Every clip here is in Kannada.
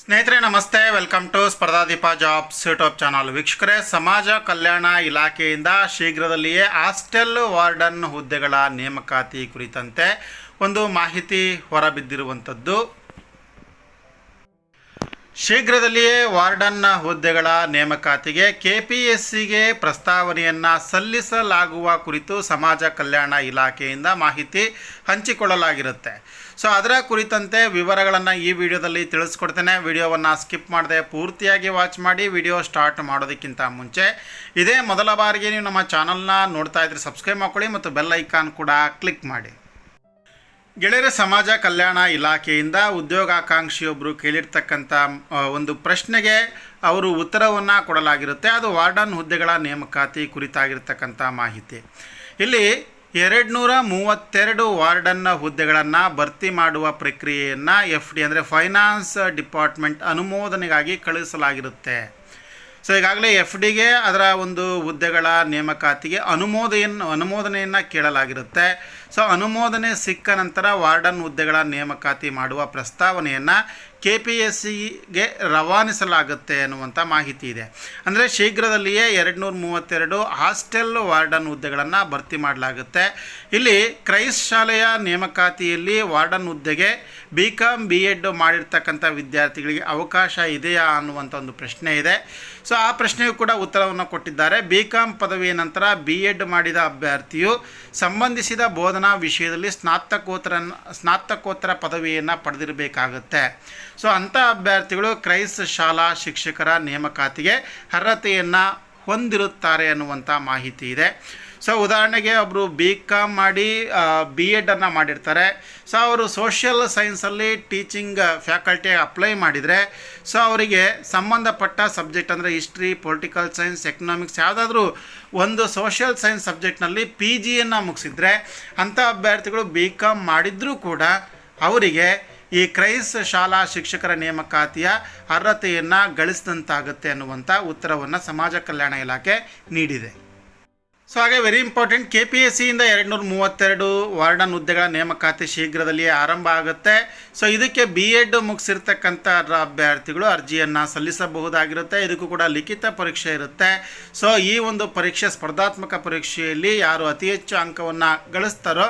ಸ್ನೇಹಿತರೆ, ನಮಸ್ತೆ. Welcome to Spardhadeepa jobs YouTube channel. ವೀಕ್ಷಕರೇ, ಸಮಾಜ ಕಲ್ಯಾಣ ಇಲಾಖೆಯಿಂದ ಶೀಘ್ರದಲ್ಲಿಯೇ ಹಾಸ್ಟೆಲ್ ವಾರ್ಡನ್ ಹುದ್ದೆಗಳ ನೇಮಕಾತಿ ಕುರಿತಂತೆ ಒಂದು ಮಾಹಿತಿ ಹೊರಬಿದ್ದಿರುವಂಥದ್ದು. ಶೀಘ್ರದಲ್ಲಿಯೇ ವಾರ್ಡನ್ನ ಹುದ್ದೆಗಳ ನೇಮಕಾತಿಗೆ ಕೆಪಿಎಸ್ಸಿಗೆ ಪ್ರಸ್ತಾವನೆಯನ್ನು ಸಲ್ಲಿಸಲಾಗುವ ಕುರಿತು ಸಮಾಜ ಕಲ್ಯಾಣ ಇಲಾಖೆಯಿಂದ ಮಾಹಿತಿ ಹಂಚಿಕೊಳ್ಳಲಾಗಿರುತ್ತೆ. ಸೊ, ಅದರ ಕುರಿತಂತೆ ವಿವರಗಳನ್ನು ಈ ವಿಡಿಯೋದಲ್ಲಿ ತಿಳಿಸ್ಕೊಡ್ತೇನೆ. ವಿಡಿಯೋವನ್ನು ಸ್ಕಿಪ್ ಮಾಡದೆ ಪೂರ್ತಿಯಾಗಿ ವಾಚ್ ಮಾಡಿ ವಿಡಿಯೋ ಸ್ಟಾರ್ಟ್ ಮಾಡೋದಕ್ಕಿಂತ ಮುಂಚೆ ಇದೇ ಮೊದಲ ಬಾರಿಗೆ ನೀವು ನಮ್ಮ ಚಾನಲ್ನ ನೋಡ್ತಾ ಇದ್ರೆ ಸಬ್ಸ್ಕ್ರೈಬ್ ಮಾಡ್ಕೊಳ್ಳಿ ಮತ್ತು ಬೆಲ್ ಐಕಾನ್ ಕೂಡ ಕ್ಲಿಕ್ ಮಾಡಿ. ಗೆಳೆಯರ ಸಮಾಜ ಕಲ್ಯಾಣ ಇಲಾಖೆಯಿಂದ ಉದ್ಯೋಗಾಕಾಂಕ್ಷಿಯೊಬ್ಬರು ಕೇಳಿರ್ತಕ್ಕಂಥ ಒಂದು ಪ್ರಶ್ನೆಗೆ ಅವರು ಉತ್ತರವನ್ನು ಕೊಡಲಾಗಿರುತ್ತೆ. ಅದು ವಾರ್ಡನ್ ಹುದ್ದೆಗಳ ನೇಮಕಾತಿ ಕುರಿತಾಗಿರ್ತಕ್ಕಂಥ ಮಾಹಿತಿ. ಇಲ್ಲಿ ಎರಡು ನೂರ ಮೂವತ್ತೆರಡು ವಾರ್ಡನ್ನ ಹುದ್ದೆಗಳನ್ನು ಭರ್ತಿ ಮಾಡುವ ಪ್ರಕ್ರಿಯೆಯನ್ನು ಎಫ್ ಡಿ ಅಂದರೆ ಫೈನಾನ್ಸ್ ಡಿಪಾರ್ಟ್ಮೆಂಟ್ ಅನುಮೋದನೆಗಾಗಿ ಕಳುಹಿಸಲಾಗಿರುತ್ತೆ. ಸೊ ಈಗಾಗಲೇ ಎಫ್ ಡಿಗೆ ಅದರ ಒಂದು ಹುದ್ದೆಗಳ ನೇಮಕಾತಿಗೆ ಅನುಮೋದನೆಯನ್ನು ಅನುಮೋದನೆಯನ್ನು ಕೇಳಲಾಗಿರುತ್ತೆ. ಸೊ ಅನುಮೋದನೆ ಸಿಕ್ಕ ನಂತರ ವಾರ್ಡನ್ ಹುದ್ದೆಗಳ ನೇಮಕಾತಿ ಮಾಡುವ ಪ್ರಸ್ತಾವನೆಯನ್ನು ಕೆ ಪಿ ಎಸ್ ಸಿಗೆ ರವಾನಿಸಲಾಗುತ್ತೆ ಅನ್ನುವಂಥ ಮಾಹಿತಿ ಇದೆ. ಅಂದರೆ ಶೀಘ್ರದಲ್ಲಿಯೇ ಎರಡು ನೂರ ಮೂವತ್ತೆರಡು ಹಾಸ್ಟೆಲ್ ವಾರ್ಡನ್ ಹುದ್ದೆಗಳನ್ನು ಭರ್ತಿ ಮಾಡಲಾಗುತ್ತೆ. ಇಲ್ಲಿ ಕ್ರೈಸ್ ಶಾಲೆಯ ನೇಮಕಾತಿಯಲ್ಲಿ ವಾರ್ಡನ್ ಹುದ್ದೆಗೆ ಬಿ ಕಾಮ್ ಬಿ ಎಡ್ ಮಾಡಿರ್ತಕ್ಕಂಥ ವಿದ್ಯಾರ್ಥಿಗಳಿಗೆ ಅವಕಾಶ ಇದೆಯಾ ಅನ್ನುವಂಥ ಒಂದು ಪ್ರಶ್ನೆ ಇದೆ. ಸೊ, ಆ ಪ್ರಶ್ನೆಗೂ ಕೂಡ ಉತ್ತರವನ್ನು ಕೊಟ್ಟಿದ್ದಾರೆ. ಬಿ ಕಾಮ್ ಪದವಿಯ ನಂತರ ಬಿ ಎಡ್ ಮಾಡಿದ ಅಭ್ಯರ್ಥಿಯು ಸಂಬಂಧಿಸಿದ ಬೋಧನಾ ವಿಷಯದಲ್ಲಿ ಸ್ನಾತಕೋತ್ತರ ಸ್ನಾತಕೋತ್ತರ ಪದವಿಯನ್ನು ಪಡೆದಿರಬೇಕಾಗುತ್ತೆ. ಸೊ ಅಂಥ ಅಭ್ಯರ್ಥಿಗಳು ಕ್ರೈಸ್ ಶಾಲಾ ಶಿಕ್ಷಕರ ನೇಮಕಾತಿಗೆ ಅರ್ಹತೆಯನ್ನು ಹೊಂದಿರುತ್ತಾರೆ ಅನ್ನುವಂಥ ಮಾಹಿತಿ ಇದೆ. ಸೊ ಉದಾಹರಣೆಗೆ ಒಬ್ಬರು ಬಿ ಕಾಮ್ ಮಾಡಿ ಬಿ ಎಡನ್ನು ಮಾಡಿರ್ತಾರೆ. ಸೊ ಅವರು ಸೋಷಿಯಲ್ ಸೈನ್ಸಲ್ಲಿ ಟೀಚಿಂಗ್ ಫ್ಯಾಕಲ್ಟಿ ಅಪ್ಲೈ ಮಾಡಿದರೆ, ಸೊ ಅವರಿಗೆ ಸಂಬಂಧಪಟ್ಟ ಸಬ್ಜೆಕ್ಟ್ ಅಂದರೆ ಹಿಸ್ಟ್ರಿ ಪೊಲಿಟಿಕಲ್ ಸೈನ್ಸ್ ಎಕನಾಮಿಕ್ಸ್ ಯಾವುದಾದ್ರೂ ಒಂದು ಸೋಷಿಯಲ್ ಸೈನ್ಸ್ ಸಬ್ಜೆಕ್ಟ್ನಲ್ಲಿ ಪಿ ಜಿಯನ್ನು ಮುಗಿಸಿದ್ರೆ ಅಂಥ ಅಭ್ಯರ್ಥಿಗಳು ಬಿ ಕಾಮ್ ಮಾಡಿದರೂ ಕೂಡ ಅವರಿಗೆ ಈ ಕ್ರೈಸ್ ಶಾಲಾ ಶಿಕ್ಷಕರ ನೇಮಕಾತಿಯ ಅರ್ಹತೆಯನ್ನು ಗಳಿಸಿದಂತಾಗುತ್ತೆ ಅನ್ನುವಂಥ ಉತ್ತರವನ್ನು ಸಮಾಜ ಕಲ್ಯಾಣ ಇಲಾಖೆ ನೀಡಿದೆ. ಸೊ ಹಾಗೆ very important K P S ಸಿಯಿಂದ ಎರಡು ನೂರ ಮೂವತ್ತೆರಡು ವಾರ್ಡನ್ ಹುದ್ದೆಗಳ ನೇಮಕಾತಿ ಶೀಘ್ರದಲ್ಲಿಯೇ ಆರಂಭ ಆಗುತ್ತೆ. ಸೊ ಇದಕ್ಕೆ ಬಿ ಎಡ್ ಮುಗಿಸಿರ್ತಕ್ಕಂಥ ಅಭ್ಯರ್ಥಿಗಳು ಅರ್ಜಿಯನ್ನು ಸಲ್ಲಿಸಬಹುದಾಗಿರುತ್ತೆ. ಇದಕ್ಕೂ ಕೂಡ ಲಿಖಿತ ಪರೀಕ್ಷೆ ಇರುತ್ತೆ. ಸೊ ಈ ಒಂದು ಪರೀಕ್ಷೆ ಸ್ಪರ್ಧಾತ್ಮಕ ಪರೀಕ್ಷೆಯಲ್ಲಿ ಯಾರು ಅತಿ ಹೆಚ್ಚು ಅಂಕವನ್ನು ಗಳಿಸ್ತಾರೋ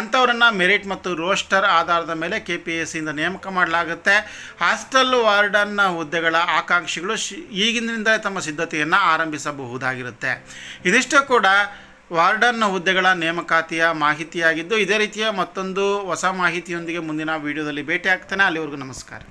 ಅಂಥವರನ್ನು ಮೆರಿಟ್ ಮತ್ತು ರೋಸ್ಟರ್ ಆಧಾರದ ಮೇಲೆ ಕೆ ಪಿ ಎಸ್ ಸಿಯಿಂದ ನೇಮಕ ಮಾಡಲಾಗುತ್ತೆ. ಹಾಸ್ಟೆಲ್ ವಾರ್ಡನ್ ಹುದ್ದೆಗಳ ಆಕಾಂಕ್ಷಿಗಳು ಈಗಿನಿಂದಲೇ ತಮ್ಮ ಸಿದ್ಧತೆಯನ್ನು ಆರಂಭಿಸಬಹುದಾಗಿರುತ್ತೆ. ಇದಿಷ್ಟು ಕೂಡ ವಾರ್ಡನ್ ಹುದ್ದೆಗಳ ನೇಮಕಾತಿಯ ಮಾಹಿತಿಯಾಗಿದ್ದು, ಇದೇ ರೀತಿಯ ಮತ್ತೊಂದು ಹೊಸ ಮಾಹಿತಿಯೊಂದಿಗೆ ಮುಂದಿನ ವೀಡಿಯೋದಲ್ಲಿ ಭೇಟಿ ಆಗ್ತಾನೆ ಅಲ್ಲಿವರೆಗೂ ನಮಸ್ಕಾರ.